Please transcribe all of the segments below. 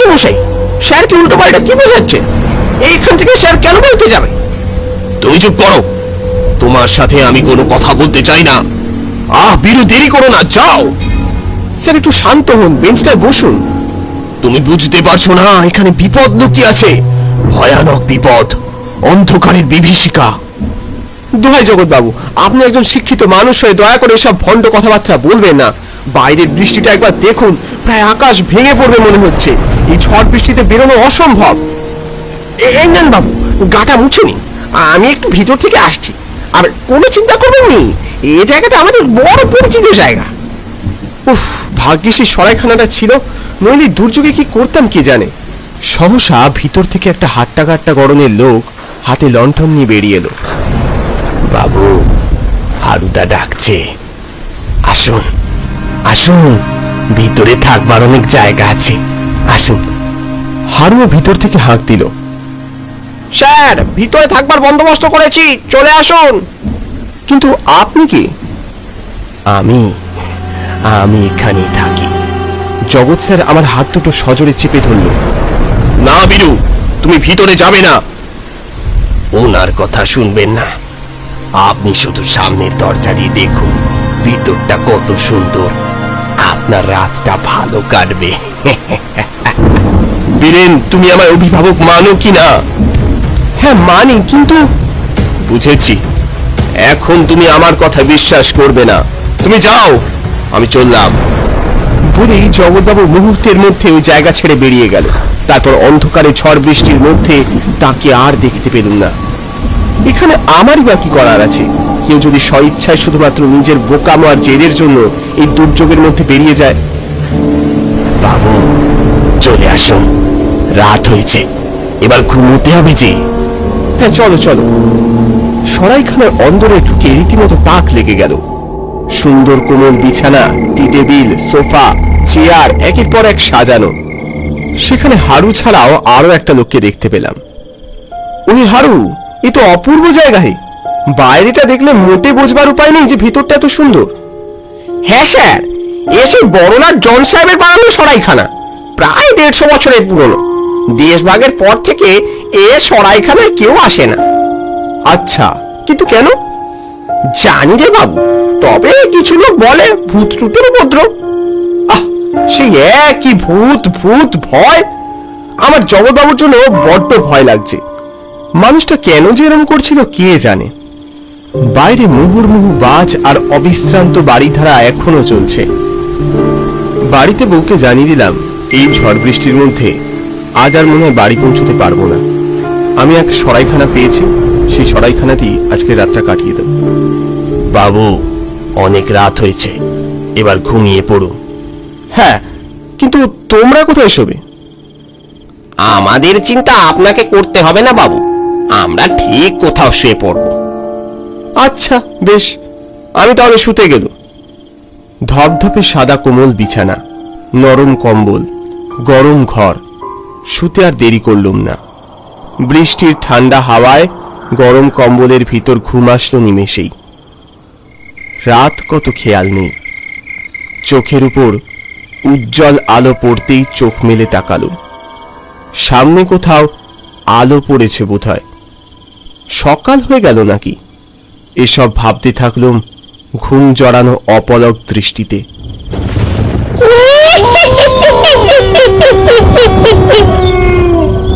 হয়েছে মশাই স্যার কি উল্টো পাল্টা কি বোঝাচ্ছেন এইখান থেকে স্যার কেন বলতে যাবে? তুমি চুপ করো। তোমার সাথে আমি কোনো কথা বলতে চাই না। আহ বীরু দেরি করো না যাও। স্যার একটু শান্ত হন বেঞ্চটায় বসুন। তুমি বুঝতে পারছ না এখানে বিপদ লুকিয়ে আছে। ভয়ানক বিপদ অন্ধকারের বিভীষিকা। দোহাই জগৎবাবু আপনি একজন শিক্ষিত মানুষ হয়ে দয়া করে এসব ভণ্ড কথাবার্তা বলবেন না। বাইরের বৃষ্টিটা একবার দেখুন। প্রায় আকাশ ভেঙে পড়বে মনে হচ্ছে। এই ঝড় বৃষ্টিতে বেরোনো অসম্ভব। এই নেন বাবু, গাটা মুছে নি আমি একটু ভিতর থেকে আসছি। আর কোনো চিন্তা করবেন নি। এই জায়গাটা আমাদের বড় পরিচিত জায়গা। উফ, ভাগ্যে সেই সরাইখানাটা ছিল। নইলে দুর্যোগে কি করতাম কে জানে? সহসা ভিতর থেকে একটা হাট্টা কাট্টা গরনের লোক হাতে লণ্ঠন নিয়ে বেরিয়ে এলো। বাবু, হারুদা ডাকছে। আসুন। আসুন ভিতরে থাকবার অনেক জায়গা আছে। আসুন। হারুও ভিতর থেকে হাঁক দিল। স্যার ভিতরে থাকবার বন্দোবস্ত করেছি চলে আসুন। কিন্তু আপনি কি? আমি আমি এখানেই থাকি। জগৎ স্যার আমার হাত দুটো সজোরে চেপে ধরল। না বিরু তুমি ভিতরে যাবে না। ওনার কথা শুনবেন না। আপনি শুধু সামনের দরজা দিয়ে দেখুন ভিতরটা কত সুন্দর। আপনার রাতটা ভালো কাটবে। বীরেন তুমি আমার অভিভাবক মানো কি না? হ্যাঁ মানি কিন্তু বুঝেছি। এখন তুমি আমার কথা বিশ্বাস করবে না। তুমি যাও আমি চললাম। বলেই জগৎবাবু মুহূর্তের মধ্যে ওই জায়গা ছেড়ে বেরিয়ে গেল। তারপর অন্ধকারে ঝড় বৃষ্টির মধ্যে তাকে আর দেখতে পেলুম না। এখানে আমারই বা কি করার আছে? কেউ যদি স্বইচ্ছায় শুধুমাত্র নিজের বোকামো আর জেদের জন্য এই দুর্যোগের মধ্যে বেরিয়ে যায়, বাবু, চলে আসুন। রাত হয়েছে। এবার ঘুমোতে হবে যে। হ্যাঁ চলো চলো। সরাইখানার অন্দরে ঢুকে রীতিমতো তাক লেগে গেল। সুন্দর কোমল বিছানা, টি টেবিল, সোফা, চেয়ার, একের পর এক সাজানো। সেখানে হারু ছাড়াও আরও একটা লোককে দেখতে পেলাম। ওই হারু, এ তো অপূর্ব জায়গা হে। বাইরেটা দেখলে মোটে বোঝবার উপায় নেই যে ভিতরটা এত সুন্দর। হ্যাঁ স্যার, এ সেই জন সাহেবের বানানো সরাইখানা। প্রায় দেড়শো বছরের পুরনো। দেশভাগের পর থেকে এ সরাইখানায় কেউ আসে না। আচ্ছা কিন্তু কেন? জানি রে বাবু, তবে কিছু লোক বলে ভূত টুতের উপদ্রব। আহ সেই একই ভূত ভূত, ভয়। আমার জগৎবাবুর জন্য বড্ড ভয় লাগছে। মানুষটা কেন যে এরম করছিল কে জানে? বাইরে মুহুর্মুহু বাজ আর অবিশ্রান্ত বাড়িধারা এখনও চলছে। বাড়িতে বউকে জানিয়ে দিলাম এই ঝড় বৃষ্টির মধ্যে আজ আর মনে হয় বাড়ি পৌঁছতে পারব না। আমি এক সরাইখানা পেয়েছি সেই সরাইখানাতেই আজকে রাতটা কাটিয়ে দেব। বাবু অনেক রাত হয়েছে এবার ঘুমিয়ে পড়ুন হ্যাঁ কিন্তু তোমরা কোথায় শোবে? আমাদের চিন্তা আপনাকে করতে হবে না বাবু। আমরা ঠিক কোথাও শুয়ে পড়ব। আচ্ছা বেশ। আমি তাহলে শুতে গেল ধপধপে সাদা কোমল বিছানা, নরম কম্বল, গরম ঘর, শুতে আর দেরি করলুম না। বৃষ্টির ঠান্ডা হাওয়ায় গরম কম্বলের ভিতর ঘুম আসলো নিমেষেই। রাত কত খেয়াল নেই। চোখের উপর উজ্জ্বল আলো পড়তেই চোখ মেলে তাকালুম। সামনে কোথাও আলো পড়েছে বোধহয়। সকাল হয়ে গেল নাকি? এসব ভাবতে থাকলুম ঘুম জড়ানো অপলক দৃষ্টিতে।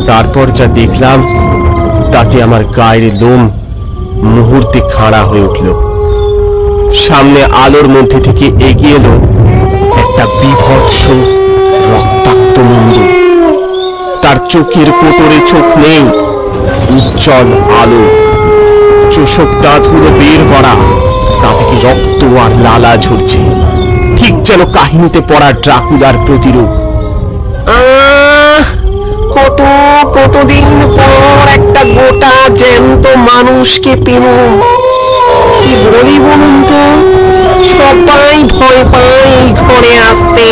তারপর যা দেখলাম, তাতে আমার গায়ের লোম মুহূর্তে খাড়া হয়ে উঠল। সামনে আলোর মধ্যে থেকে এগিয়ে এলো একটা বিভৎস রক্তাক্ত মুন্ডু। তার চোখের কোটরে চোখ নেই, উজ্জ্বল আলো। চোষক দাঁতগুলো বের করা। তা থেকে রক্ত আর লালা ঝরছে? ঠিক যেন কাহিনীতে পড়া ড্রাকুলার প্রতিরূপ। কত, কতদিন পর একটা গোটা জ্যান্ত মানুষকে পেলুম। কি বলি বলুন তো? সবাই ভয় পায় এই ঘরে আসতে।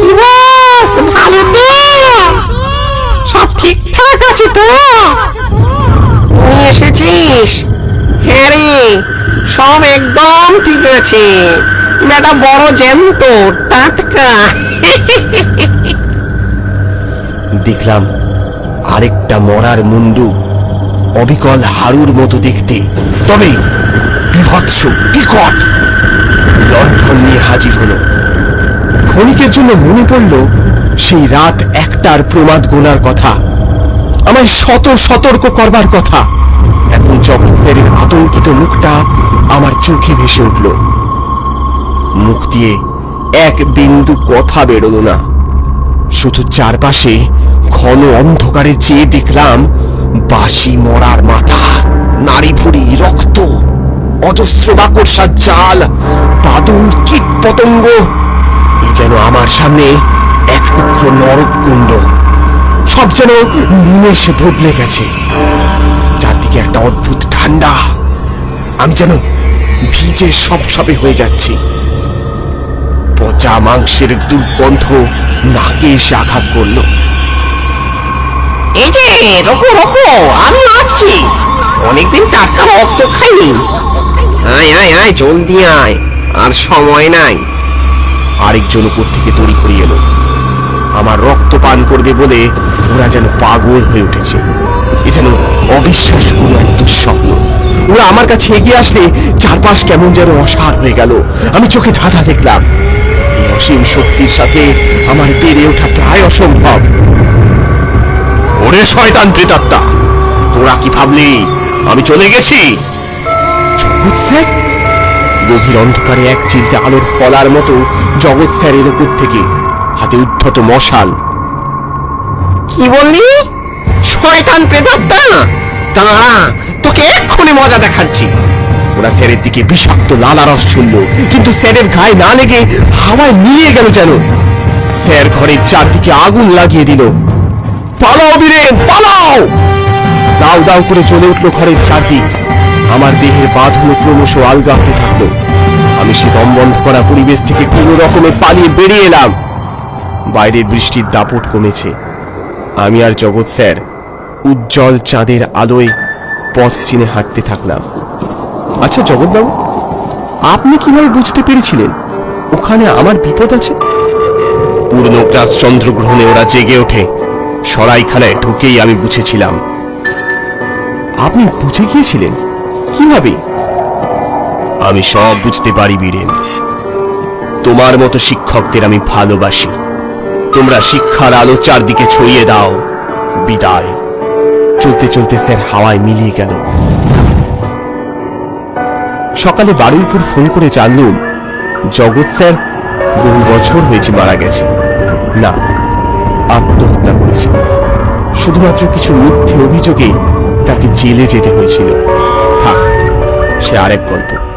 কি বস, ভালো তো? সব ঠিকঠাক আছে তো? সব একদম ঠিক আছে। বেটা বড় জ্যান্ত টাটকা। দেখলাম আরেকটা মরার মুন্ডু অবিকল হাড়ুর মতো দেখতে। তবে বিভৎস, বিকট। লণ্ঠন নিয়ে হাজির হলো। ক্ষণিকের জন্য মনে পড়ল সেই রাত একটার প্রমাদ গোনার কথা। আমায় শত সতর্ক করবার কথা। জগৎসের আতঙ্কিত মুখটা আমার চোখে ভেসে উঠল। মুখ দিয়ে এক বিন্দু কথা বেরোলো না। শুধু চারপাশে ঘন অন্ধকারে চেয়ে দেখলাম বাসি মরার মাথা নারী ভুড়ি, রক্ত, অজস্র মাকড়সার জাল, বাদুর, কীট পতঙ্গ এই যেন আমার সামনে এক টুকরো নরক কুণ্ড। সব যেন নিমেষে বদলে গেছে। একটা অদ্ভুত ঠান্ডা। আমি যেন ভিজে সব সবে হয়ে যাচ্ছি। পচা মাংসের দুর্গন্ধ নাকে এসে আঘাত করল। এই যে রকো রকো আমি আসছি। অনেকদিন টাটকা রক্ত খাইনি। আয় আয় আয় জলদি আয় আর সময় নাই। আরেকজন উপর থেকে তড়ি করি এলো। আমার রক্ত পান করবে বলে ওরা যেন পাগল হয়ে উঠেছে। যেন অবিশ্বাস কোনো এক দুঃস্বপ্ন। ওরা আমার কাছে এগিয়ে আসলে চারপাশ কেমন যেন অসার হয়ে গেল। আমি চোখে ধাঁধা দেখলাম। এই অসীম শক্তির সাথে আমার বেড়ে ওঠা প্রায় অসম্ভব। ওরে শয়তান প্রেতাত্মা তোরা কি ভাবলি আমি চলে গেছি? জগৎ স্যার? গভীর অন্ধকারে এক চিলতে আলোর ফলার মতো জগৎ স্যার এলো থেকে হাতে উদ্ধত মশাল। কি বললি? শয়তান প্রেতাত্মা দাঁড়া তোকে এক্ষুনি মজা দেখাচ্ছি। ওরা স্যারের দিকে বিষাক্ত লালা রস ছুড়ল, কিন্তু স্যারের গায়ে না লেগে হাওয়ায় নিয়ে গেল যেন। স্যার ঘরের চারদিকে আগুন লাগিয়ে দিল। পালাও বীরেন, পালাও! দাউ দাউ করে চলে উঠল ঘরের চারদিক। আমার দেহের বাঁধন ক্রমশ আলগাতে থাকল। আমি সে দম বন্ধ করা পরিবেশ থেকে কোনো রকমে পালিয়ে বেরিয়ে এলাম। বাইরের বৃষ্টির দাপট কমেছে। আমি আর জগৎ, স্যার উজ্জ্বল চাঁদের আলোয় পথ চিনে হাঁটতে থাকলাম। আচ্ছা জগৎবাবু, আপনি কীভাবে বুঝতে পেরেছিলেন ওখানে আমার বিপদ আছে? পূর্ণগ্রাস চন্দ্রগ্রহণে ওরা জেগে ওঠে। সরাইখানায় ঢুকেই আমি বুঝেছিলাম। আপনি বুঝে গিয়েছিলেন? কীভাবে? আমি সব বুঝতে পারি, বীরেন। তোমার মতো শিক্ষকদের আমি ভালোবাসি। তোমরা শিক্ষার আলো চারদিকে ছড়িয়ে দাও। বিদায়। চলতে চলতে স্যার হাওয়ায় মিলিয়ে গেল। সকালে বারুইপুর ফোন করে জানলুম, জগৎ স্যার বহু বছর হয়েছে মারা গেছে। না, আত্মহত্যা করেছে। শুধুমাত্র কিছু মিথ্যে অভিযোগে তাকে জেলে যেতে হয়েছিল। থাক, সে আরেক গল্প।